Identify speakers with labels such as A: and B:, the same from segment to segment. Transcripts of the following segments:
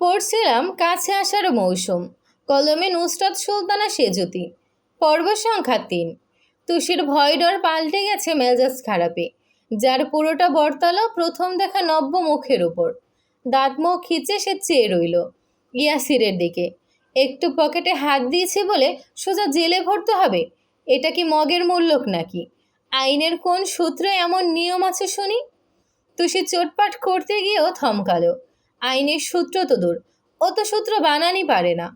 A: পড়ছিলাম কাছে আসার মৌসুম। কলমে নুসরাত সুলতানা সেজুতি। পর্ব সংখ্যা তিন। তুষির ভয় ডর পাল্টে গেছে মেজাজ খারাপে। যার পুরোটা বর্তালো প্রথম দেখা নব্য মুখের উপর। দাঁত মুখ খিচে সে চেয়ে রইল ইয়াসিরের দিকে। একটু পকেটে হাত দিয়েছে বলে সোজা জেলে ভরতে হবে? এটা কি মগের মূল্যক নাকি? আইনের কোন সূত্রে এমন নিয়ম আছে শুনি? তুষি চোটপাট করতে গিয়েও থমকালো। আইনের সূত্র তো দূর। ও তো সূত্র বানানি পারে না।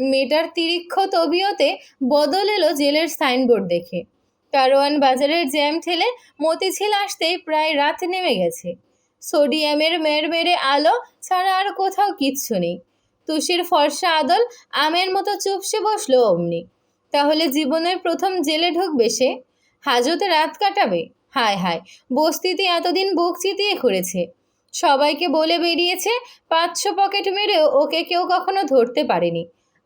A: মেয়েটার তিরিক্ষ তবিয়তে বদল এলো জেলের সাইনবোর্ড দেখে। কারওয়ান বাজারের জ্যাম ঠেলে মতিঝিল আসতেই প্রায় রাত নেমে গেছে। সোডিয়ামের মেরমেরে আলো ছাড়া আর কোথাও কিচ্ছু নেই। তুষির ফর্সা আদল আমের মতো চুপসে বসল অমনি। তাহলে জীবনের প্রথম জেলে ঢুকবে সে? হাজতে রাত কাটাবে? হায় হায়, বস্তিতে এতদিন বুক চিতিয়ে করেছে সবাইকে বলে বেরিয়েছে, পাঁচশো পকেট মেরেও ওকে কেউ কখনো ধরতে পারেনি।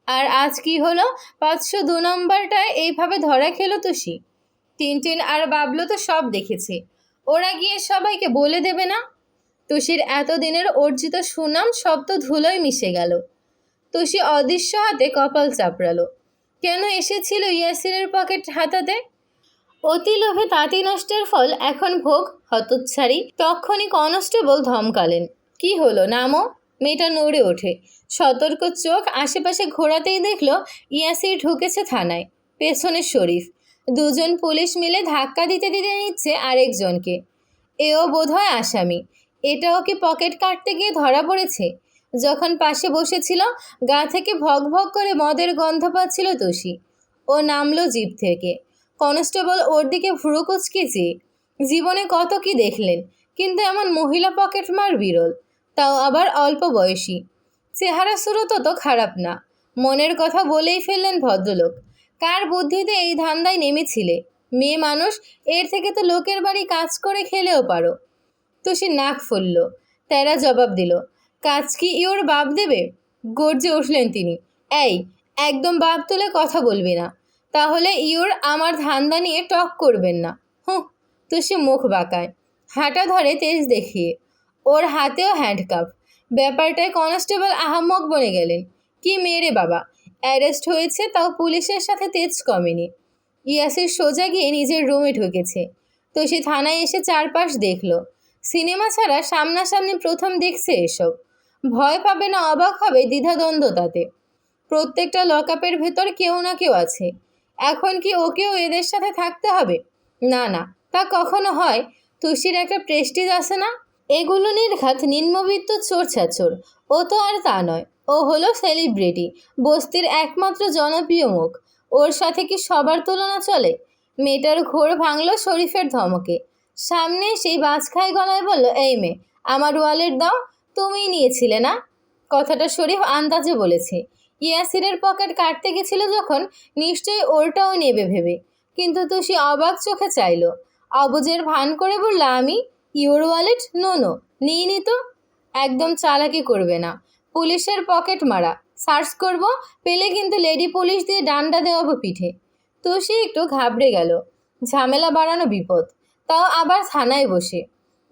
A: আর আজ কি হলো? পাঁচশো দু নম্বরটায় এইভাবে ধরা খেলো তুষি। টিনটিন আর বাবলু তো সব দেখেছে। ওরা গিয়ে সবাইকে বলে দেবে না? তুষির এতদিনের অর্জিত সুনাম সব তো ধুলোয় মিশে গেল। তুষি অদৃশ্য হাতে কপাল চাপড়ালো। কেন এসেছিল ইয়াসিরের পকেট হাতাতে? অতি লোভে তাঁতি নষ্টের ফল এখন ভোগ হতচ্ছাড়ি তখনই কনস্টেবল ধমকালেন, কি হলো? নামও মেয়েটা নড়ে ওঠে। সতর্ক চোখ আশেপাশে ঘোরাতেই দেখল, ইয়াসির ঢুকেছে থানায় পেছনে শরীফ। দুজন পুলিশ মিলে ধাক্কা দিতে দিতে নিচ্ছে আরেকজনকে। এও বোধহয় আসামি। এটাও কি পকেট কাটতে গিয়ে ধরা পড়েছে। যখন পাশে বসেছিল, গা থেকে ভক ভক করে মদের গন্ধ পাচ্ছিল তুষি ও নামলো জিপ থেকে। কনস্টেবল ওর দিকে ভ্রু কুচকেছে জীবনে কত কি দেখলেন, কিন্তু এমন মহিলা পকেট মার বিরল, তাও আবার অল্প বয়সী। চেহারা সুরত তো খারাপ না, মনের কথা বলেই ফেললেন ভদ্রলোক। কার বুদ্ধিতে এই ধান্দায় নেমেছিলে? মেয়ে মানুষ, এর থেকে তো লোকের বাড়ি কাজ করে খেলেও পারো। তুষি নাক ফুলল, তেরা জবাব দিল, কাজ কি ইওর বাপ দেবে? গর্জে উঠলেন তিনি, এই, একদম বাপ তুলে কথা বলবি না। তাহলে ইওর আমার ধান্দা নিয়ে টক করবেন না। হুঁ, তুষি মুখ বাঁকায়। হাঁটা ধরে তেজ দেখিয়ে। ওর হাতেও হ্যান্ডকাপ। ব্যাপারটায় কনস্টেবল আহাম্মক বনে গেলেন। কি মেরে বাবা, অ্যারেস্ট হয়েছে তাও পুলিশের সাথে তেজ কমেনি। ইয়াসির সোজা গিয়ে নিজের রুমে ঢুকেছে। তো সে থানায় এসে চারপাশ দেখল। সিনেমা ছাড়া সামনাসামনি প্রথম দেখছে এসব। ভয় পাবে না, অবাক হবে দ্বিধাদ্বন্দ্ব তাতে। প্রত্যেকটা লকআপের ভেতর কেউ না কেউ আছে। এখন কি ওকেও এদের সাথে থাকতে হবে? না না, তা কখনো হয়? তুষির একটা প্রেস্টিজ আছে না? এগুলো নির্ঘাত নিম্নবিত্ত চোর ছাচোর ও তো আর তা নয়। ও হলো সেলিব্রিটি বস্তির একমাত্র জনপ্রিয় মুখ। ওর সাথে কি সবার তুলনা চলে? মেয়েটার ঘোর ভাঙল শরীফের ধমকে। সামনে সেই বাজখাই গলায় বলল, এই মেয়ে, আমার ওয়ালেট দাও, তুমিই নিয়েছিলে না? কথাটা শরীফ আন্দাজে বলেছে। ইয়াসিরের পকেট কাটতে গেছিল যখন নিশ্চয়ই ওরটাও নেবে ভেবে। কিন্তু তুষি অবাক চোখে চাইলো। অবুজের ভান করে বলল, আমি? Your wallet? নো নো নিই নি তো। একদম চালাকি করবে না। পুলিশের পকেট মারা। সার্চ করব, পেলে কিন্তু লেডি পুলিশ দিয়ে ডান্ডা দেওয়াবো পিঠে। তুষি একটু ঘাবড়ে গেল। ঝামেলা বাড়ানো বিপদ। তাও আবার থানায় বসে।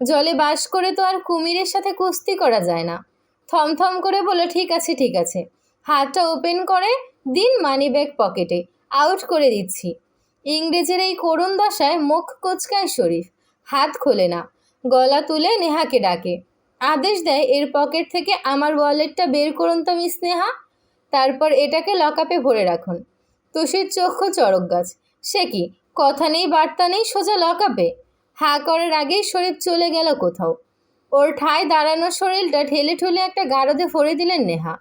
A: জলে বাস করে তো আর কুমিরের সাথে কুস্তি করা যায় না। থমথম করে বলে ঠিক আছে ঠিক আছে। হাতটা ওপেন করে, দিন মানি ব্যাগ পকেটে আউট করে দিচ্ছি। ইংরেজের এই করুণ দশায় মুখ কোচকায় শরীফ, হাত খোলে না, গলা তুলে নেহাকে ডাকে। আদেশ দেয়, এর পকেট থেকে আমার ওয়ালেটটা বের করুন তো মিস নেহা। তারপর এটাকে লকআপে ভরে রাখুন। তুষির চক্ষু চড়ক গাছ। সে কি, কথা নেই, বার্তা নেই, সোজা লকআপে? হা করার আগেই শরীফ চলে গেল কোথাও। ওর ঠায় দাঁড়ানো শরীরটা ঠেলে ঠুলে একটা গারদে ভরে দিলেন নেহা।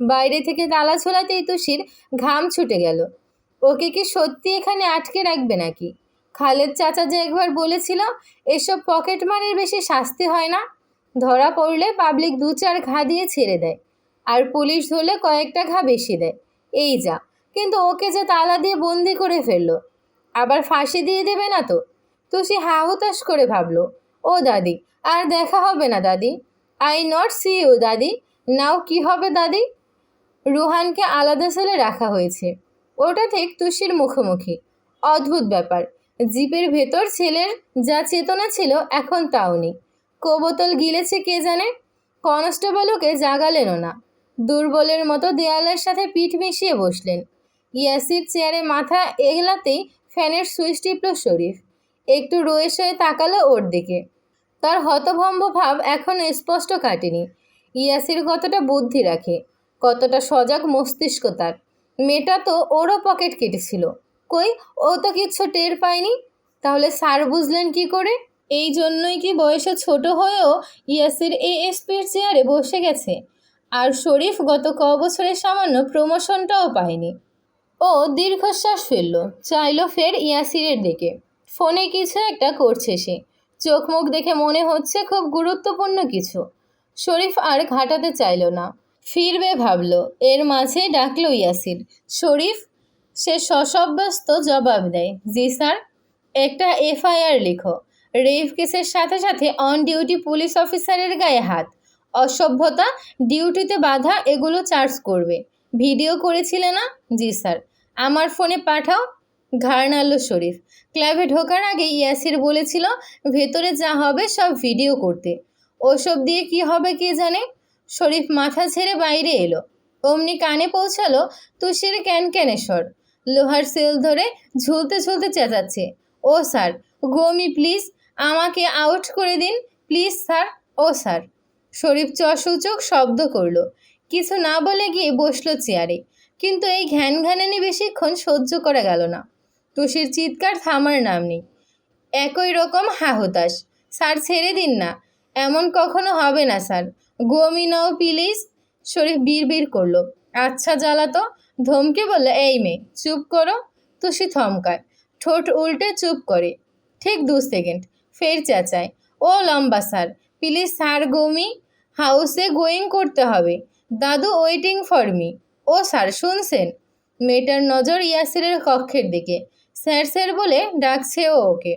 A: বাইরে থেকে তালা ছোলাতেই তুষির ঘাম ছুটে গেল। ওকে কি সত্যি এখানে আটকে রাখবে নাকি? খালেদ চাচা যে একবার বলেছিল, এসব পকেট মারের বেশি শাস্তি হয় না। ধরা পড়লে পাবলিক দু চার ঘা দিয়ে ছেড়ে দেয়, আর পুলিশ ধরলে কয়েকটা ঘা বেশি দেয়। এই যা, কিন্তু ওকে যে তালা দিয়ে বন্দি করে ফেলল, আবার ফাঁসি দিয়ে দেবে না তো তো? তুষি হাহুতাশ করে ভাবলো, ও দাদি, আর দেখা হবে না দাদি। আই নট সি ইউ, দাদি। নাও কি হবে দাদি? রুহানকে আলাদা সেলে রাখা হয়েছে। ওটা ঠিক তুষির মুখোমুখি। অদ্ভুত ব্যাপার। জিপের ভেতর ছেলের যা চেতনা ছিল, এখন তাও নেই। কোবোতল গিলেছে কে জানে? কনস্টেবল ওকে জাগালেনও না। দুর্বলের মতো দেয়ালের সাথে পিঠ মিশিয়ে বসলেন। ইয়াসির চেয়ারে মাথা এগলাতেই ফ্যানের সুইচ টিপল শরীফ। একটু রয়ে সয়ে তাকালো ওর দিকে। তার হতভম্ব ভাব এখন স্পষ্ট কাটেনি। ইয়াসির কতটা বুদ্ধি রাখে। কতটা সজাগ মস্তিষ্ক তার। মেয়েটা তো ওরও পকেট কেটেছিল। কই, ও তো কিচ্ছু টের পায়নি? তাহলে স্যার বুঝলেন কি করে? এই জন্যই কি বয়সে ছোট হয়েও ইয়াসির এএসপির চেয়ারে বসে গেছে? আর শরীফ গত ক বছরের সামান্য প্রমোশনটাও পায়নি। ও দীর্ঘশ্বাস ফেলল, চাইলো ফের ইয়াসিরের দিকে। ফোনে কিছু একটা করছে সে। চোখ মুখ দেখে মনে হচ্ছে খুব গুরুত্বপূর্ণ কিছু। শরীফ আর ঘাটাতে চাইল না। ফিরবে ভাবলো। এর মাঝে ডাকলো ইয়াসির। শরীফ, সে সশব্যস্ত জবাব দেয়, জি স্যার, একটা এফআইআর লিখো। রেপ কেসের সাথে সাথে অন ডিউটি পুলিশ অফিসারের গায়ে হাত। অসভ্যতা, ডিউটিতে বাধা, এগুলো চার্জ করবে। ভিডিও করেছিলে না? জি স্যার। আমার ফোনে পাঠাও। ঘাড় শরীফ। ক্লাবে ঢোকার আগে ইয়াসির বলেছিল, ভেতরে যা হবে সব ভিডিও করতে। ওসব দিয়ে কি হবে কে জানে? শরীফ মাথা ছেড়ে বাইরে এলো। অমনি কানে পৌঁছালো তুষির ক্যানক্যানেশ্বর। লোহার সেল ধরে ঝুলতে ঝুলতে চেঁচাচ্ছে। ও স্যার, গোমি প্লিজ আমাকে আউট করে দিন। প্লিজ স্যার, ও স্যার। শরীফ চসূচক শব্দ করল। কিছু না বলে গিয়ে বসল চেয়ারে। কিন্তু এই ঘ্যান ঘ্যানানি বেশিক্ষণ সহ্য করা গেল না। তুষির চিৎকার থামার নাম নেই। একই রকম হাহুতাস স্যার, ছেড়ে দিন না। এমন কখনো হবে না, স্যার। গোমি নাও প্লিজ শরীফ বিড়বিড় করল। আচ্ছা জ্বালাতো, ধমকে বললে, এই মেয়ে, চুপ করো। তুষি থমকায়। ঠোঁট উল্টে চুপ করে। ঠিক দু সেকেন্ড। ফের চেঁচায়, ও লম্বা স্যার, প্লিজ স্যার গৌমি, হাউসে গোয়িং করতে হবে। দাদু ওয়েটিং ফর মি। ও স্যার, শুনছেন? মেয়েটার নজর ইয়াসিরের কক্ষের দিকে। স্যার স্যার বলে ডাকছে ও ওকে।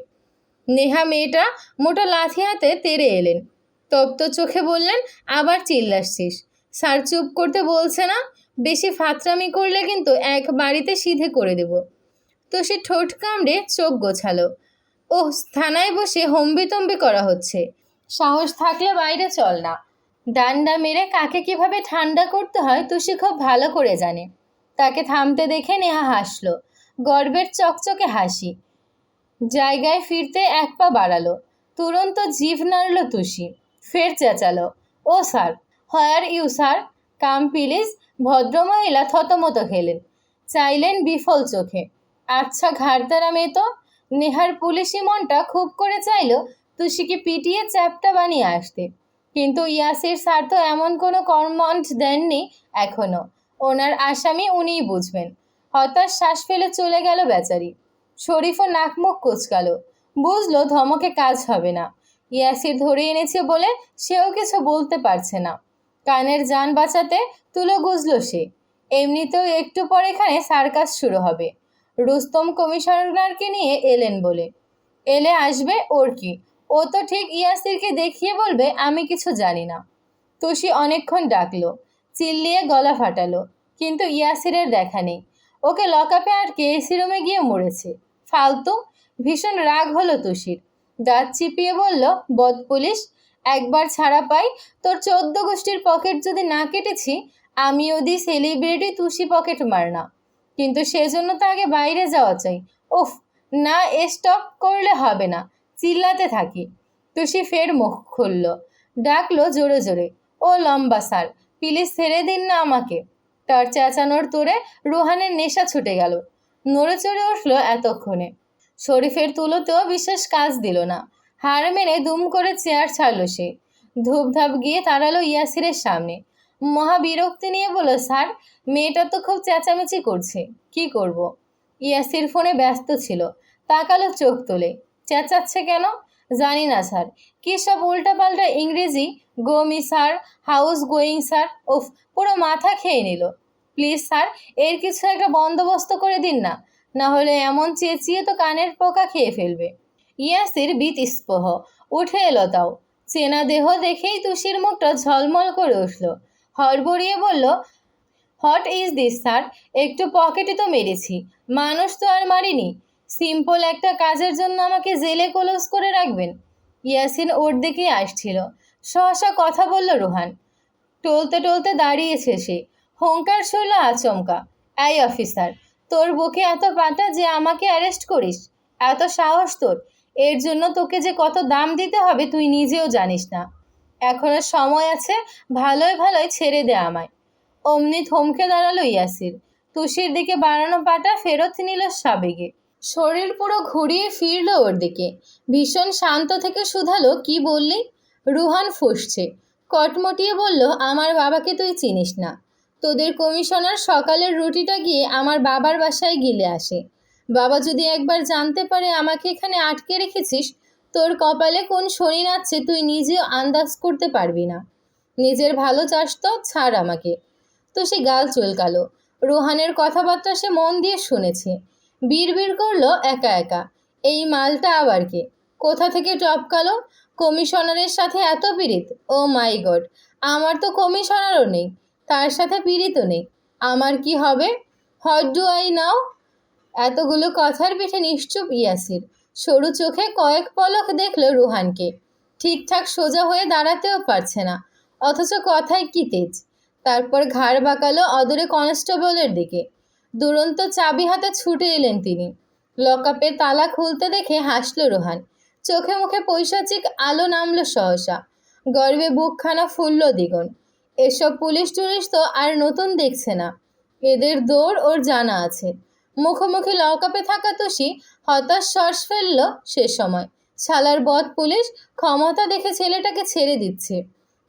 A: নেহা মেয়েটা মোটা লাথি হাতে তেড়ে এলেন। তপ্ত চোখে বললেন, আবার চিল্লাসছিস স্যার চুপ করতে বলছে না, বেশি ফাতরামি করলে কিন্তু এক বাড়িতে সিধে করে দেব। তো সে ঠোঁট কামড়ে চোখ গোছালো। ও থানায় বসে হম্বিতম্বি করা হচ্ছে। সাহস থাকলে বাইরে চল না। ডান্ডা মেরে কাকে কীভাবে ঠান্ডা করতে হয় তুষি খুব ভালো করে জানে। তাকে থামতে দেখে নেহা হাসলো। গর্বের চকচকে হাসি। জায়গায় ফিরতে এক পা বাড়ালো। তুরন্ত জিভ নাড়ল তুষি। ফের চেঁচালো। ও sir, where you sir? Come please, ভদ্রমহিলা থতমত খেলেন। চাইলেন বিফল চোখে। আচ্ছা ঘাড়তারা মেয়ে তো, নেহার পুলিশি মনটা খুব করে চাইল তুষিকে পিটিয়ে চ্যাপটা বানিয়ে আসতে। কিন্তু ইয়াসির স্যার তো এমন কোনো কর্মন্ট দেননি এখনও ওনার আসামি উনিই বুঝবেন। হতাশ শ্বাস ফেলে চলে গেল বেচারি। শরীফও নাকমুখ কুচকালো। বুঝলো ধমকে কাজ হবে না। ইয়াসির ধরে এনেছে বলে সেও কিছু বলতে পারছে না। কানের যান বাঁচাতে তুলো গুজলো সে। এমনিতেও একটু পর এখানে সার্কাস শুরু হবে। রুস্তম কমিশনারকে নিয়ে এলেন বলে। এলে আসবে ওর কি? ও তো ঠিক ইয়াসিরকে দেখিয়ে বলবে, আমি কিছু জানি না। তুষি অনেকক্ষণ ডাকলো, চিল্লিয়ে গলা ফাটালো, কিন্তু ইয়াসিরের দেখা নেই। ওকে লকআপে আর কেএসি রুমে গিয়ে মরেছে। ফালতু, ভীষণ রাগ হলো তুষির। দাঁত চিপিয়ে বলল, বদ পুলিশ, একবার ছাড়া পাই? তোর চোদ্দ গোষ্ঠীর পকেট যদি না কেটেছি আমিও দি সেলিব্রিটি তুষি পকেট মার না। কিন্তু সেজন্য তো আগে বাইরে যাওয়া চাই। ওফ না এ স্টপ করলে হবে না, চিল্লাতে থাকি। তুষি ফের মুখ খুলল, ডাকলো জোরে জোরে, ও লম্বা স্যার প্লিজ ছেড়ে দিন না আমাকে। তার চেঁচানোর তোরে রোহানের নেশা ছুটে গেল। নড়ে চড়ে উঠল এতক্ষণে। শরীফের তুলোতেও বিশেষ কাজ দিল না। হার মেনে দুম করে চেয়ার ছাড়লো সে। ধূপধাপ গিয়ে তাড়ালো ইয়াসিরের সামনে। মহা বিরক্তি নিয়ে বলল, স্যার, মেয়েটা তো খুব চেঁচামেচি করছে। কি করব। ইয়াসির ফোনে ব্যস্ত ছিল। তাকালো চোখ তোলে। চেঁচাচ্ছে কেন? জানি না, স্যার। কী সব উল্টাপাল্টা ইংরেজি? গোমি স্যার হাউস গোয়িং, স্যার? ওফ পুরো মাথা খেয়ে নিল। প্লিজ, স্যার, এর কিছু একটা বন্দোবস্ত করে দিন না। না হলে এমন চেঁচিয়ে তো কানের পোকা খেয়ে ফেলবে। ইয়াসির বিত স্পহ উঠে এলো তাও। চেনা দেহ দেখেই তুষির মুখটা ঝলমল করে উঠল। হড়বড়িয়ে বলল, হট ইজ দিস, স্যার? একটু পকেটে তো মেরেছি। মানুষ তো আর মারিনি। সিম্পল একটা কাজের জন্য আমাকে জেলে ক্লোজ করে রাখবেন? ইয়াসিন ওর দিকেই আসছিল। সহসা কথা বলল রোহান। টলতে টলতে দাঁড়িয়েছে সে। হুঙ্কার ছিল আচমকা। এই অফিসার তোর বুকে এত পাটা যে আমাকে অ্যারেস্ট করিস। এত সাহস তোর। এর জন্য তোকে যে কত দাম দিতে হবে তুই নিজেও জানিস না। এখনও সময় আছে ভালোই ভালোই ছেড়ে দে আমায়। অমনি থমকে দাঁড়াল ইয়াসির। তুষির দিকে বাড়ানো পাটা ফেরত নিল সাবেগে। শরীর পুরো ঘুরিয়ে ফিরল ওর দিকে। ভীষণ শান্ত থেকে শুধালো, কি বললি? রুহান ফুসছে। কটমটিয়ে বলল, আমার বাবাকে তুই চিনিস না। তোদের কমিশনার সকালের রুটিটা গিয়ে আমার বাবার বাসায় গিলে আসে। বাবা যদি একবার জানতে পারে আমাকে এখানে আটকে রেখেছিস, তোর কপালে কোন শনি নাচছে তুই নিজেও আন্দাজ করতে পারবি না। নিজের ভালো চাস তো, ছাড় আমাকে। তো সে গাল চুলকালো। রোহানের কথাবার্তা সে মন দিয়ে শুনেছে। বিড়বিড় করল একা একা। এই মালটা আবার কে? কোথা থেকে টপকালো? কমিশনারের সাথে এত পীড়িত? ও মাই গড, আমার তো কমিশনারও নেই। তার সাথে পীড়িত নেই। আমার কি হবে? What do I now? এতগুলো কথার পিঠে নিশ্চুপ ইয়াসির। সরু চোখে কয়েক পলক দেখল রুহানকে। ঠিকঠাক সোজা হয়ে দাঁড়াতেও পারছে না, অথচ কথায় কি তেজ? তারপর ঘাড় বাঁকালো অদূরে কনস্টেবলের দিকে। দুরন্ত চাবি হাতে ছুটে এলেন তিনি। লকআপে তালা খুলতে দেখে হাসল রোহান। চোখে মুখে পৈশাচিক আলো নামল সহসা। গর্বে বুকখানা ফুলল দ্বিগুণ। এসব পুলিশ টুলিশ তো আর নতুন দেখছে না। এদের দৌড় ওর জানা আছে। মুখোমুখি লকআপে থাকা তোষী হতাশ শ্বাস ফেলল সে সময়। শালার বধ পুলিশ ক্ষমতা দেখে ছেলেটাকে ছেড়ে দিচ্ছে।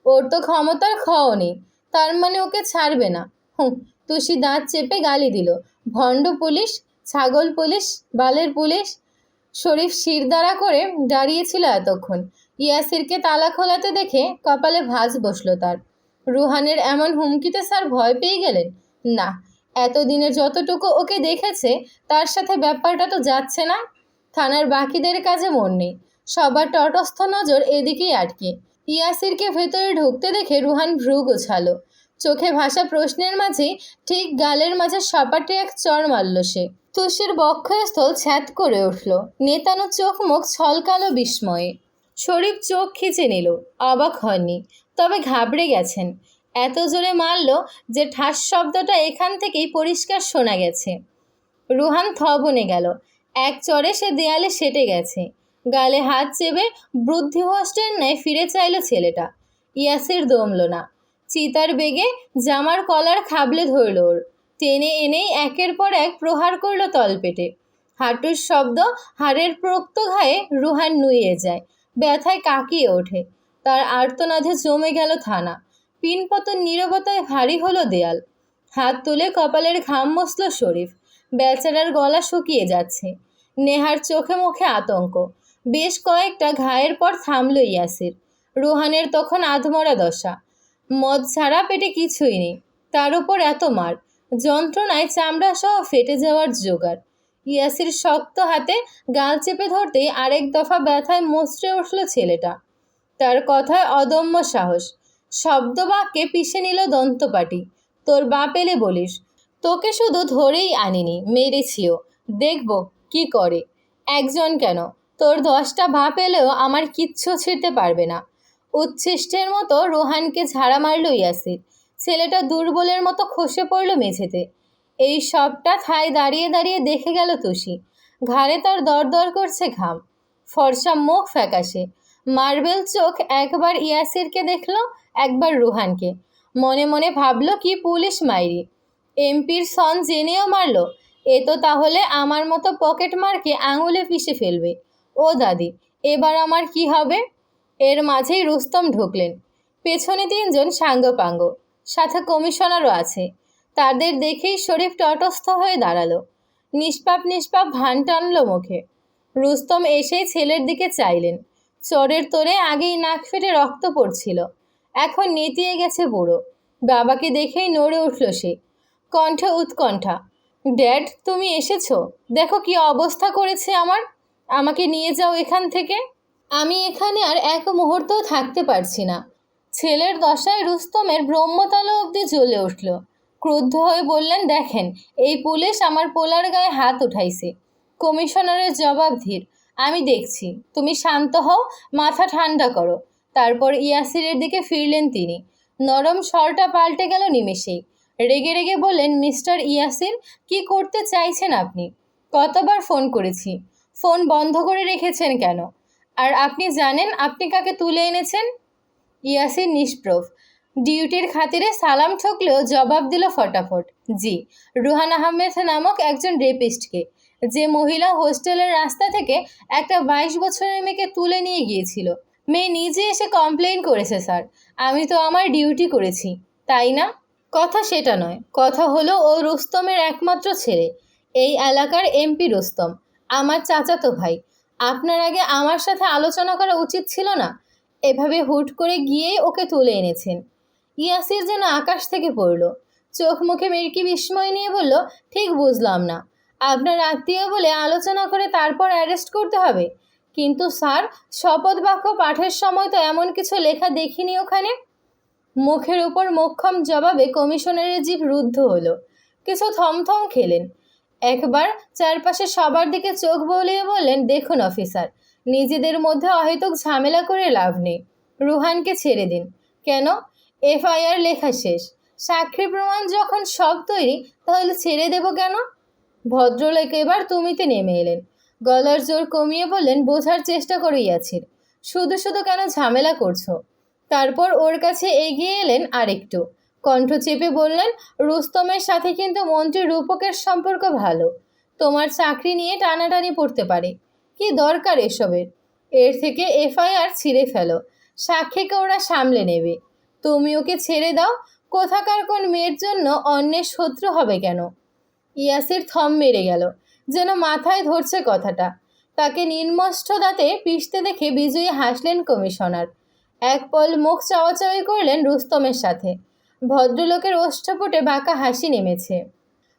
A: ওর তো ক্ষমতার ক্ষও নেই, তার মানে ওকে ছাড়বে না। হুঁ তুষি দাঁত চেপে গালি দিল। ভণ্ড পুলিশ, ছাগল পুলিশ, বালের পুলিশ, শরীফ শিরদাঁড়া করে দাঁড়িয়েছিল এতক্ষণ। ইয়াসিরকে তালা খোলাতে দেখে কপালে ভাঁজ বসল তার। রুহানের এমন হুমকিতে স্যার ভয় পেয়ে গেলেন? না এতদিনে যতটুকু ওকে দেখেছে, তার সাথে ব্যাপারটা তো যাচ্ছে না। থানার বাকিদের কাজে মন নেই। সবার তটস্থ নজর এদিকেই আটকে। ইয়াসিরকে ভেতরে ঢুকতে দেখে রুহান ভ্রু গোছালো। চোখে ভাসা প্রশ্নের মাঝে ঠিক গালের মাঝে সপাটে এক চর মারল সে। তুষের বক্ষস্থল ছ্যাত করে উঠল। নেতানো চোখ মুখ ছলকালো বিস্ময়ে। শরীফ চোখ খিচে নিল। অবাক হননি। তবে ঘাবড়ে গেছেন। এত জোরে মারল যে ঠাস শব্দটা এখান থেকেই পরিষ্কার শোনা গেছে। রুহান থ বনে গেল। এক চড়ে সে দেয়ালে সেটে গেছে। গালে হাত চেপে বুদ্ধিভ্রষ্টের ন্যায় ফিরে চাইল ছেলেটা। ইয়াসির দমল না। চিতার বেগে জামার কলার খাবলে ধরল ওর। টেনে এনেই একের পর এক প্রহার করল তলপেটে। হাঁটুর শব্দ হাড়ের প্রক্ত ঘায়ে রুহান নুয়ে যায়। ব্যথায় কাকিয়ে ওঠে। তার আর্তনাদে জমে গেল থানা। পিনপতন নীরবতায় ভারী হলো দেয়াল। হাত তুলে কপালের ঘাম মসল শরীফ। বেচারার গলা শুকিয়ে যাচ্ছে। নেহার চোখে মুখে আতঙ্ক। বেশ কয়েকটা ঘায়ের পর থামল ইয়াসির। রোহানের তখন আধমরা দশা। মদ ছাড়া পেটে কিছুই নেই। তার উপর এত মার। যন্ত্রণায় চামড়া সহ ফেটে যাওয়ার জোগাড়। ইয়াসির শক্ত হাতে গাল চেপে ধরতেই আরেক দফা ব্যথায় মচড়ে উঠল ছেলেটা। তার কথায় অদম্য সাহস। শব্দ বাক্যে পিষে নিল দন্তপাটি। তোর বাপ পেলে বলিস, তোকে শুধু ধরেই আনিনি, মেরেছিও। দেখব কি করে। একজন কেন? তোর দশটা বাপ পেলেও আমার কিচ্ছু ছিঁড়তে পারবে না। উচ্ছিষ্টের মতো রোহানকে ঝাড়া মারল ইয়াসির। ছেলেটা দুর্বলের মতো খসে পড়ল মেঝেতে। এই সবটা থায় দাঁড়িয়ে দাঁড়িয়ে দেখে গেল তুষি। ঘাড়ে তার দরদর করছে ঘাম। ফর্সা মুখ ফ্যাকাশে। মার্বেল চোখ একবার ইয়াসিরকে দেখল, একবার রুহানকে। মনে মনে ভাবলো কি পুলিশ মাইরি। এমপির সন জেনেও মারলো, এ তো তাহলে আমার মতো পকেট মারকে আঙুলে পিষে ফেলবে। ও দাদি, এবার আমার কি হবে? এর মাঝেই রুস্তম ঢুকলেন। পেছনে তিনজন সাঙ্গপাঙ্গ, সাথে কমিশনারও আছে। তাদের দেখেই শরীফ তটস্থ হয়ে দাঁড়াল। নিষ্পাপ নিষ্পাপ ভান টানল মুখে। রুস্তম এসেই ছেলের দিকে চাইলেন। চরের তোরে আগেই নাক ফেটে রক্ত পড়ছিল। এখন নেতিয়ে গেছে বুড়ো। বাবাকে দেখেই নড়ে উঠল সে। কণ্ঠে উৎকণ্ঠা, ড্যাড, তুমি এসেছ? দেখো কি অবস্থা করেছে আমার। আমাকে নিয়ে যাও এখান থেকে। আমি এখানে আর এক মুহূর্তও থাকতে পারছি না। ছেলের দশায় রুস্তমের ব্রহ্মতলা অবধি জ্বলে উঠল। ক্রুদ্ধ হয়ে বললেন, দেখেন, এই পুলিশ আমার পোলার গায়ে হাত উঠাইছে। কমিশনারের জবাব ধীর আমি দেখছি। তুমি শান্ত হও, মাথা ঠান্ডা করো। তারপর ইয়াসিরের দিকে ফিরলেন তিনি। নরম স্বরটা পাল্টে গেল নিমেষেই। রেগে রেগে বললেন, মিস্টার ইয়াসির, কি করতে চাইছেন আপনি? কতবার ফোন করেছি। ফোন বন্ধ করে রেখেছেন কেন? আর আপনি জানেন আপনি কাকে তুলে এনেছেন? ইয়াসির নিষ্প্রভ। ডিউটির খাতিরে সালাম ঠকলেও জবাব দিল ফটাফট। জি, রুহান আহমেদ নামক একজন রেপিস্টকে। যে মহিলা হোস্টেলের রাস্তা থেকে একটা বাইশ বছরের মেয়েকে তুলে নিয়ে গিয়েছিল। মেয়ে নিজে এসে কমপ্লেন করেছে, স্যার। আমি তো আমার ডিউটি করেছি, তাই না? কথা সেটা নয়, কথা হলো ও রুস্তমের একমাত্র ছেলে। এই এলাকার এমপি রুস্তম, আমার চাচাতো ভাই। আপনার আগে আমার সাথে আলোচনা করা উচিত ছিল না? এভাবে হুট করে গিয়েই ওকে তুলে এনেছেন। ইয়াসির যেন আকাশ থেকে পড়ল। চোখ মুখে মিরকি বিস্ময় নিয়ে বলল, ঠিক বুঝলাম না। আপনার আত্মীয় বলে আলোচনা করে তারপর অ্যারেস্ট করতে হবে। কিন্তু স্যার, শপথ বাক্য পাঠের সময় তো এমন কিছু লেখা দেখিনি ওখানে। মুখের উপর মোক্ষম জবাবে কমিশনারের জিভ রুদ্ধ হলো। কিছু থমথম খেলেন। একবার চারপাশে সবার দিকে চোখ বলিয়ে বললেন, দেখুন অফিসার, নিজেদের মধ্যে অহেতুক ঝামেলা করে লাভ নেই। রুহানকে ছেড়ে দিন। কেন? এফআইআর লেখা শেষ। সাক্ষী প্রমাণ যখন সব তৈরি, তাহলে ছেড়ে দেব কেন? ভদ্রলোক এবার তুমিতে নেমে এলেন। গলার জোর কমিয়ে বললেন, বোঝার চেষ্টা করো ইয়াছির শুধু শুধু কেন ঝামেলা করছ? তারপর ওর কাছে এগিয়ে এলেন আরেকটু। কণ্ঠ চেপে বললেন, রুস্তমের সাথে কিন্তু মন্ত্রী রূপকের সম্পর্ক ভালো। তোমার চাকরি নিয়ে টানাটানি পড়তে পারে। কি দরকার এসবের? এর থেকে এফআইআর ছিঁড়ে ফেলো। সাক্ষীকে ওরা সামলে নেবে। তুমি ওকে ছেড়ে দাও। কোথাকার কোন মেয়ের জন্য অন্যের শত্রু হবে কেন? ইয়াসির থম মেরে গেল। যেন মাথায় ধরছে কথাটা। তাকে নির্মষ্ট দাঁতে পিষতে দেখে বিজয়ী হাসলেন কমিশনার। এক পল মুখ চাওয়াচাওয়ি করলেন রুস্তমের সাথে। ভদ্রলোকের ওষ্ঠপুটে বাঁকা হাসি নেমেছে।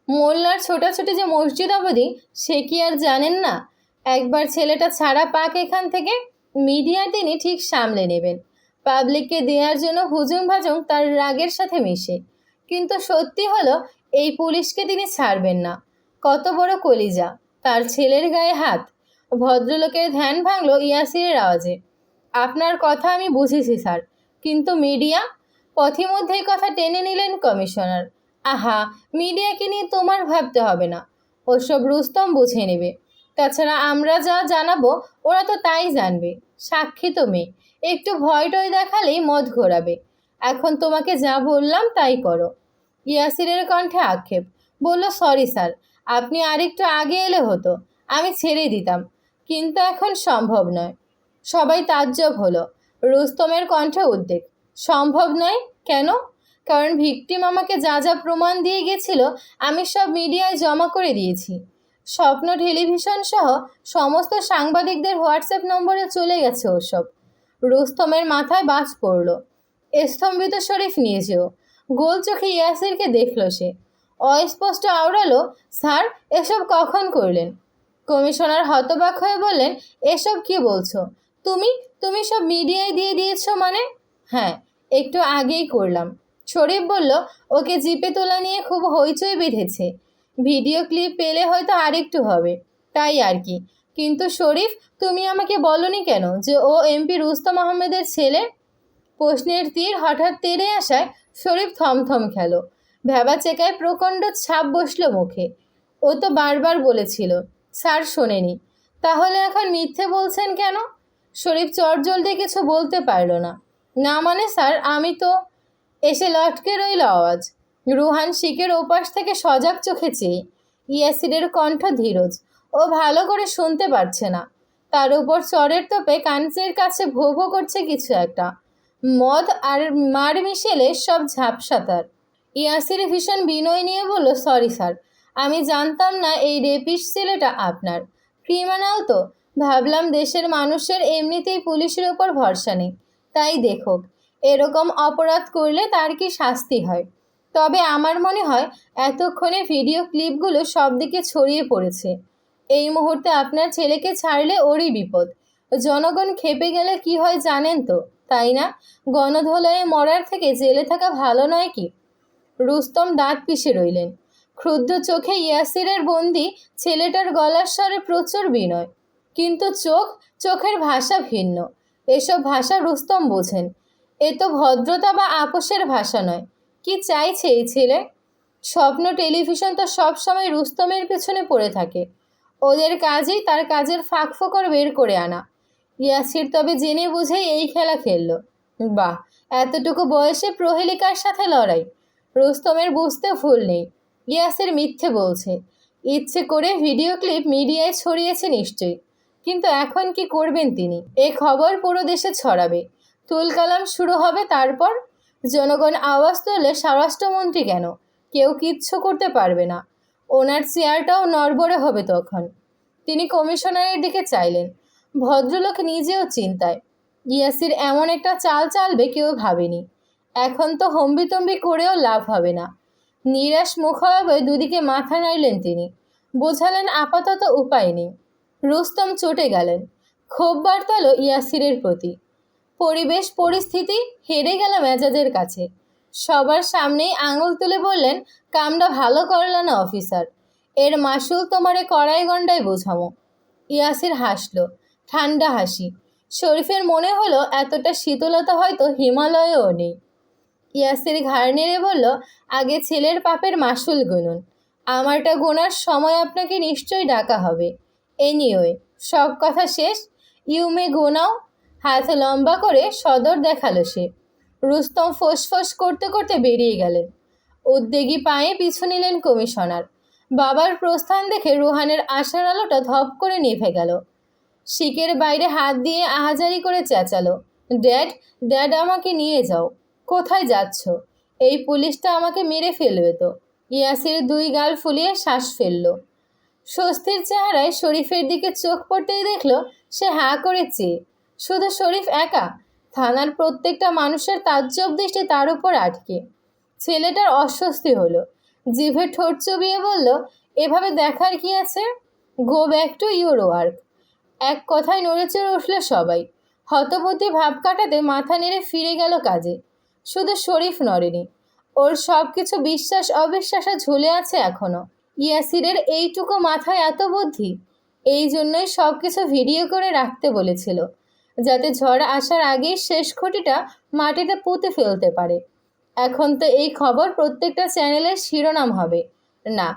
A: মোল্লার ছোটাছুটি যে মসজিদ অবধি, সে কি আর জানেন না? একবার ছেলেটা ছাড়া পাক এখান থেকে, মিডিয়া তিনি ঠিক সামলে নেবেন। পাবলিককে দেওয়ার জন্য হুজুম ভাজুম তার রাগের সাথে মিশে। কিন্তু সত্যি হলো এই পুলিশকে তিনি ছাড়বেন না। কত বড় কলিজা। তার ছেলের গায়ে হাত। ভদ্রলোকের ধ্যান ভাঙল ইয়াসিরের আওয়াজে। আপনার কথা আমি বুঝেছি, স্যার। কিন্তু মিডিয়া? পথিমধ্যেই কথা টেনে নিলেন কমিশনার। আহা, মিডিয়াকে নিয়ে তোমার ভাবতে হবে না। ওসব রুস্তম বুঝে নেবে। তাছাড়া আমরা যা জানাব, ওরা তো তাই জানবে। সাক্ষী তো মেয়ে। একটু ভয় টয় দেখালেই মদ ঘোরাবে। এখন তোমাকে যা বললাম তাই করো। ইয়াসিরের কণ্ঠে আক্ষেপ। বলল, সরি স্যার, আপনি আরেকটু আগে এলে হতো, আমি ছেড়ে দিতাম, কিন্তু এখন সম্ভব নয়। সবাই তাজ্জব হলো। রুস্তমের কণ্ঠে উদ্বেগ। সম্ভব নয়? কেন? কারণ ভিকটিম আমাকে যা যা প্রমাণ দিয়ে গেছিল, আমি সব মিডিয়ায় জমা করে দিয়েছি। স্বপ্ন টেলিভিশন সহ সমস্ত সাংবাদিকদের হোয়াটসঅ্যাপ নম্বরে চলে গেছে ওসব। রুস্তমের মাথায় বাজ পড়ল। স্তম্ভিত শরীফ নিজেও গোল চোখে ইয়াসিরকে দেখল সে। অস্পষ্ট আওড়ালো, স্যার, এসব কখন করলেন? কমিশনার হতবাক হয়ে বললেন, এসব কি বলছো? তুমি তুমি সব মিডিয়ায় দিয়ে দিয়েছ মানে? হ্যাঁ একটু আগেই করলাম। শরীফ বলল, ওকে জিপে তোলা নিয়ে খুব হইচই বেঁধেছে। ভিডিও ক্লিপ পেলে হয়তো আরেকটু হবে, তাই আর কি। কিন্তু শরীফ, তুমি আমাকে বলনি কেন যে ও এমপি রুস্তম আহমেদের ছেলে? প্রশ্নের তীর হঠাৎ তেড়ে আসায় শরীফ থমথম খেল। ভেবা চেকায় প্রকাণ্ড ছাপ বসল মুখে। ও তো বারবার বলেছিল, স্যার, শোনেনি। তাহলে এখন মিথ্যে বলছেন কেন? শরীফ চটজলদি কিছু বলতে পারল না। না মানে স্যার, আমি তো এসে লটকে রইল আওয়াজ। রুহান শিকের ওপাশ থেকে সজাগ চোখে চেয়ে, ইয়াসিরের কণ্ঠ ধীরজ। ও ভালো করে শুনতে পারছে না। তার উপর চরের তোপে কানচের কাছে ভো করছে কিছু একটা। মদ আর মার মিশেলে সব ঝাপসাতার ইয়াসির ভীষণ বিনয় নিয়ে বলল, সরি স্যার, আমি জানতাম না এই রেপিস ছেলেটা আপনার। ক্রিমিনাল তো, ভাবলাম দেশের মানুষের এমনিতেই পুলিশের ওপর ভরসা নেই। তাই দেখুক, এরকম অপরাধ করলে তার কি শাস্তি হয়? তবে আমার মনে হয় এতক্ষণে ভিডিও ক্লিপগুলো সব দিকে ছড়িয়ে পড়েছে। এই মুহূর্তে আপনার ছেলেকে ছাড়লে ওরই বিপদ। জনগণ খেপে গেলে কি হয় জানেন তো? তাই না? গণধোলায় মরার থেকে জেলে থাকা ভালো নয় কি? রুস্তম দাঁত পিষে রইলেন। ক্ষুদ্র চোখে ইয়াসিরের বন্দি ছেলেটার গলার স্বরে প্রচুর বিনয়। কিন্তু চোখ, চোখের ভাষা ভিন্ন। এসব ভাষা রুস্তম বোঝেন। এ তো ভদ্রতা বা আপোষের ভাষা নয়। কি চাইছে এই ছেলে? স্বপ্ন টেলিভিশন তো সবসময় রুস্তমের পেছনে পড়ে থাকে। ওদের কাজেই তার কাজের ফাঁক ফোকর বের করে আনা। ইয়াসির তবে জেনে বুঝেই এই খেলা খেললো। বাহ, এতটুকু বয়সে প্রহেলিকার সাথে লড়াই। রুস্তমের বুঝতে ভুল নেই। ইয়াসির মিথ্যে বলছে। ইচ্ছে করে ভিডিও ক্লিপ মিডিয়ায় ছড়িয়েছে নিশ্চয়ই। কিন্তু এখন কি করবেন তিনি? এ খবর পুরো দেশে ছড়াবে। তুলকালাম শুরু হবে তারপর? জনগণ আওয়াজ তুললে স্বরাষ্ট্রমন্ত্রী কেন? কেউ কিচ্ছু করতে পারবে না। ওনার চেয়ারটাও নড়বড়ে হবে তখন। তিনি কমিশনারের দিকে চাইলেন। ভদ্রলোক নিজেও চিন্তায়। ইয়াসির এমন একটা চাল চালবে কেউ ভাবেনি। এখন তো হম্বিতম্বি করেও লাভ হবে না। নিরাশ মুখাবে দুদিকে মাথা নাড়লেন তিনি। বোঝালেন আপাতত উপায় নেই। রুস্তম চটে গেলেন। ক্ষোভ বার্তালো ইয়াসিরের প্রতি। পরিবেশ পরিস্থিতি, হেরে গেল মেজাজের কাছে। সবার সামনেই আঙুল তুলে বললেন, কামটা ভালো করল না, অফিসার। এর মাসুল তোমারে কড়াই গন্ডায় বোঝামো। ইয়াসির হাসলো। ঠান্ডা হাসি। শরীফের মনে হলো এতটা শীতলতা হয়তো হিমালয়েও নেই। ইয়াসির ঘাড় নেড়ে বলল, আগে ছেলের পাপের মাসুল গুনুন। আমারটা গোনার সময় আপনাকে নিশ্চয়ই ডাকা হবে। এনিওয়ে সব কথা শেষ। ইউমে গোনাও। হাত লম্বা করে সদর দেখাল সে। রুস্তম ফোঁস করতে করতে বেরিয়ে গেলেন। উদ্বেগী পায়ে পিছু নিলেন কমিশনার। বাবার প্রস্থান দেখে রুহানের আশার আলোটা ধপ করে নিভে গেল। শিকের বাইরে হাত দিয়ে আহাজারি করে চেঁচালো। ড্যাড ড্যাড, আমাকে নিয়ে যাও। কোথায় যাচ্ছ? এই পুলিশটা আমাকে মেরে ফেলবে তো। ইয়াসির দুই গাল ফুলিয়ে শ্বাস ফেলল। স্বস্তির চেহারায় শরীফের দিকে চোখ পড়তেই দেখল সে হাঁ করে শুধু শরীফ একা? থানার প্রত্যেকটা মানুষের তাজ্জব দৃষ্টি তার উপর আটকে। ছেলেটার অস্বস্তি হলো। জিভে ঠোঁট চবিয়ে বলল, এভাবে দেখার কি আছে? Go back to your work এক কথায় নড়েচড়ে উঠল সবাই। হতবতী ভাব কাটাতে মাথা নেড়ে ফিরে গেল কাজে। শুধু শরীফ নড়েনি, ওর সব কিছু বিশ্বাস অবিশ্বাসে ঝুলে আছে এখনও ইয়াসিরের এইটুকু মাথায় এত বুদ্ধি? এই জন্যই সব কিছু ভিডিও করে রাখতে বলেছিল, যাতে ঝড় আসার আগেই শেষ খুঁটিটা মাটিতে পুঁতে ফেলতে পারে। এখন তো এই খবর প্রত্যেকটা চ্যানেলের শিরোনাম হবে। না,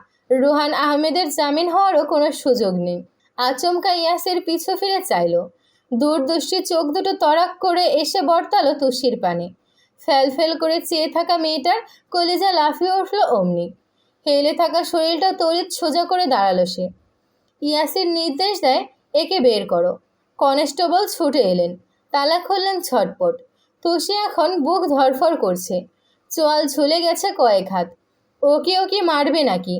A: রুহান আহমেদের জামিন হওয়ারও কোনো সুযোগ নেই। আচমকা ইয়াসের পিছু ফিরে চাইল। দূরদৃষ্টি চোখ দুটো তরাক করে এসে বর্তালো তুষির পানে। ফেল করে চেয়ে থাকা মেয়েটার কলিজা লাফিয়ে উঠল অমনি। হেলে থাকা শরীরটা তড়িৎ সোজা করে দাঁড়াল সে। ইয়াসির নির্দেশ দেয়, একে বের করো। কনস্টেবল ছুটে এলেন। তালা খুললেন ছটপট। তুষি এখন বুক ধরফর করছে। চোয়াল ঝুলে গেছে কয়েক হাত। ওকে ও কি মারবে নাকি?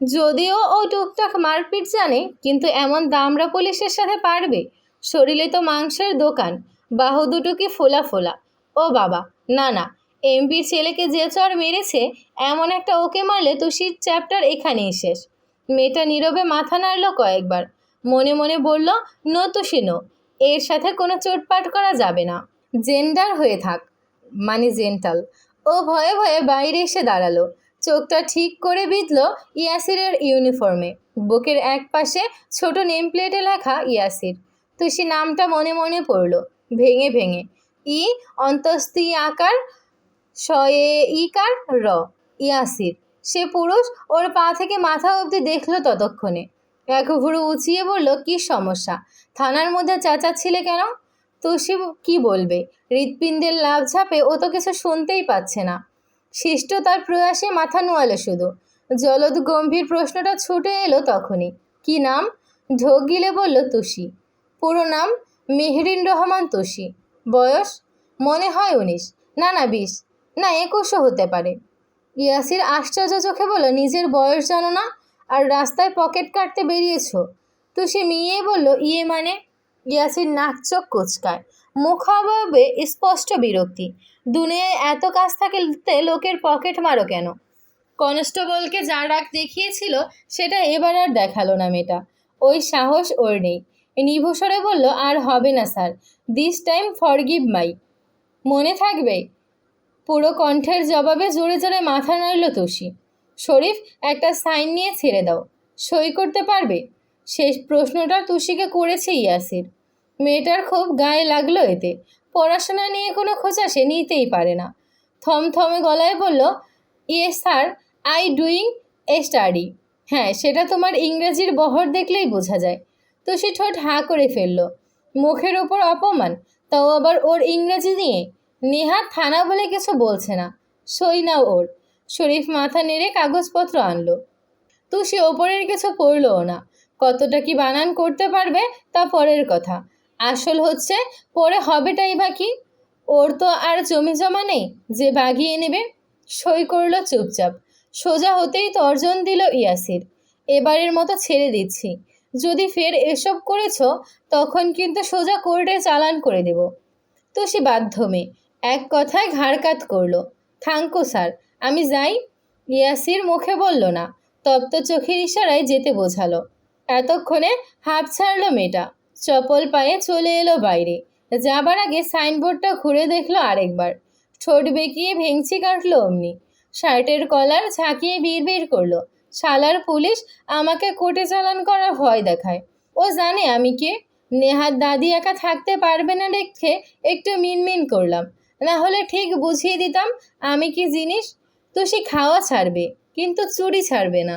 A: যদিও ও টুকটাক মারপিট জানে, কিন্তু এমন দামরা পুলিশের সাথে পারবে? শরীরে তো মাংসের দোকান, বাহু দুটো কি ফোলা ফোলা। ও বাবা, না না এমপির ছেলেকে যে চর মেরেছে, এমন একটা ওকে মারলে তুষির চ্যাপ্টার এখানেই শেষ। মেয়েটা নীরবে মাথা নাড়ল কয়েকবার, মনে মনে বলল, নো নো, এর সাথে কোনো চোটপাট করা যাবে না। জেন্ডার হয়ে থাক। মানে জেন্টাল ও ভয়ে ভয়ে বাইরে এসে দাঁড়াল। চোখটা ঠিক করে বিঁধল ইয়াসিরের ইউনিফর্মে। বুকের এক পাশে ছোট নেম প্লেটে লেখা ইয়াসির। তুষি নামটা মনে মনে পড়ল, ভেঙে ভেঙে। ই অন্তস্তি আকার শয়ে ইকার, র। ইয়াসির, সে পুরুষ ওর পা থেকে মাথা অবধি দেখল ততক্ষণে। এক ভুরু উঁচিয়ে বলল, কি সমস্যা? থানার মধ্যে চেঁচাচ্ছিলে কেন? তুষি কি বলবে? হৃৎপিণ্ডের লাভ ঝাপে ও তো কিছু শুনতেই পাচ্ছে না। শিষ্ট তার প্রয়াসে মাথা নোয়ালো শুধু। জলদ গম্ভীর প্রশ্নটা ছুটে এলো তখনই। কি নাম? ঢোক গিলে বলল, তুষি। পুরো নাম মেহরিন রহমান তুষি। বয়স? মনে হয় উনিশ। না না, বিশ। না, একুশও হতে পারে। ইয়াসির আশ্চর্য চোখে বলল, নিজের বয়স জানো না? আর রাস্তায় পকেট কাটতে বেরিয়েছ? তুষি মিয়ে বলল ইয়ে মানে? ইয়াসির নাক চোখ কুচকায়। মুখাবয়বে স্পষ্ট বিরক্তি। দুনিয়ায় এত কাজ থাকতে লোকের পকেট মারো কেন? কনস্টেবলকে যা রাগ দেখিয়েছিল, সেটা এবার আর দেখাল না মেয়েটা। ওই সাহস ওর নেই। নিভূষরে বলল, আর হবে না, sir. This time forgive my মনে থাকবে? পুরো কণ্ঠের জবাবে জোরে জোরে মাথা নাড়ল তুষি। শরীফ, একটা সাইন নিয়ে ছেড়ে দাও। সই করতে পারবে? শেষ প্রশ্নটা তুষিকে করেছে ইয়াসির। মেয়েটার খুব গায়ে লাগল এতে। পড়াশোনা নিয়ে কোনো খোঁচা সে নিতেই পারে না। থমথমে গলায় বলল ইয়ে sir, I doing a study. হ্যাঁ সেটা তোমার ইংরেজির বহর দেখলেই বোঝা যায়। তো সে ঠোঁট হাঁ করে ফেলল। মুখের ওপর অপমান? তাও আবার ওর ইংরেজি নিয়ে? নেহাত থানা বলে কিছু বলছে না। সই না ওর। শরীফ মাথা নেড়ে কাগজপত্র আনলো। তো সে ওপরের কিছু পড়লও না। কতটা কি বানান করতে পারবে তা পরের কথা। আসল হচ্ছে, পরে হবেটাই বা কি? ওর তো আর জমি জমা নেই, যে বাগিয়ে নেবে? সই করল চুপচাপ। সোজা হতেই তর্জন দিল ইয়াসির। এবারের মতো ছেড়ে দিচ্ছি। যদি ফের এসব করেছ, তখন কিন্তু সোজা কোর্টে চালান করে দেব। তো সে বাধ্য মেয়ে। এক কথায় ঘাড় কাত করল। থাঙ্কো, স্যার, আমি যাই। ইয়াসির মুখে বলল না। তপ্ত চোখের ইশারায় যেতে বোঝালো। এতক্ষণে হাঁপ ছাড়লো মেয়েটা। চপল পায়ে চলে এলো বাইরে। যাবার আগে সাইনবোর্ডটা ঘুরে দেখল আরেকবার। ঠোঁট বেঁকিয়ে ভেঙচি কাটলো অমনি। শার্টের কলার ঝাঁকিয়ে বিড়বিড় করল। শালার পুলিশ আমাকে কোর্টে চালান করার ভয় দেখায়। ও জানে আমি কে। নেহার দাদি একা থাকতে পারবে না দেখে একটু মিনমিন করলাম। না হলে ঠিক বুঝিয়ে দিতাম, আমি কি জিনিস? তো সে খাওয়া ছাড়বে, কিন্তু চুরি ছাড়বে না।